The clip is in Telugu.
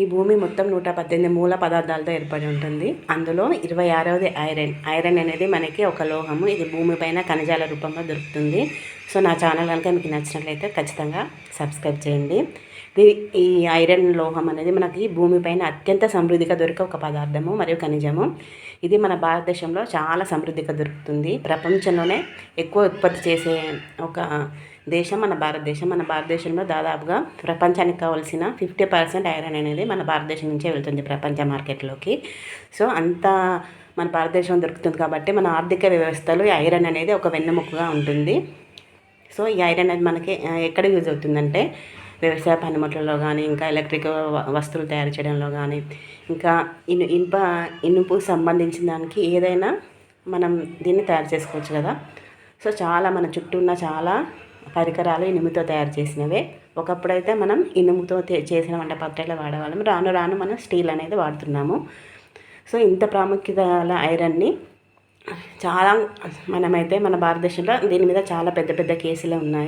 ఈ భూమి మొత్తం నూట పద్దెనిమిది మూల పదార్థాలతో ఏర్పడి ఉంటుంది. అందులో ఇరవై ఆరవది ఐరన్. ఐరన్ అనేది మనకి ఒక లోహము. ఇది భూమిపైన ఖనిజాల రూపంలో దొరుకుతుంది. సో నా ఛానల్ కనుక మీకు నచ్చినట్లయితే ఖచ్చితంగా సబ్స్క్రైబ్ చేయండి. ఈ ఐరన్ లోహం అనేది మనకి భూమిపైన అత్యంత సమృద్ధిగా దొరికే ఒక పదార్థము మరియు ఖనిజము. ఇది మన భారతదేశంలో చాలా సమృద్ధిగా దొరుకుతుంది. ప్రపంచంలోనే ఎక్కువ ఉత్పత్తి చేసే ఒక దేశం మన భారతదేశం మన భారతదేశంలో దాదాపుగా ప్రపంచానికి కావాల్సిన ఫిఫ్టీ పర్సెంట్ ఐరన్ అనేది మన భారతదేశం నుంచే వెళ్తుంది ప్రపంచ మార్కెట్లోకి. సో అంత మన భారతదేశం దొరుకుతుంది కాబట్టి మన ఆర్థిక వ్యవస్థలో ఈ ఐరన్ అనేది ఒక వెన్నెముకగా ఉంటుంది. సో ఈ ఐరన్ అనేది మనకి ఎక్కడ యూజ్ అవుతుందంటే వ్యవసాయ పనిముట్లలో కానీ ఇంకా ఎలక్ట్రిక్ వస్తువులు తయారు చేయడంలో కానీ ఇంకా ఇను ఇనుప ఇనుపు సంబంధించిన దానికి ఏదైనా మనం దీన్ని తయారు చేసుకోవచ్చు కదా. సో చాలా మన చుట్టూ ఉన్న చాలా పరికరాలు ఇనుముతో తయారు చేసినవే. ఒకప్పుడైతే మనం ఇనుముతో చేసిన వంట పాత్రలు వాడేవాళ్ళం. రాను రాను మనం స్టీల్ అనేది వాడుతున్నాము. సో ఇంత ప్రాముఖ్యత గల ఐరన్ని చాలా మనమైతే మన భారతదేశంలో దీని మీద చాలా పెద్ద పెద్ద కేసులు ఉన్నాయి.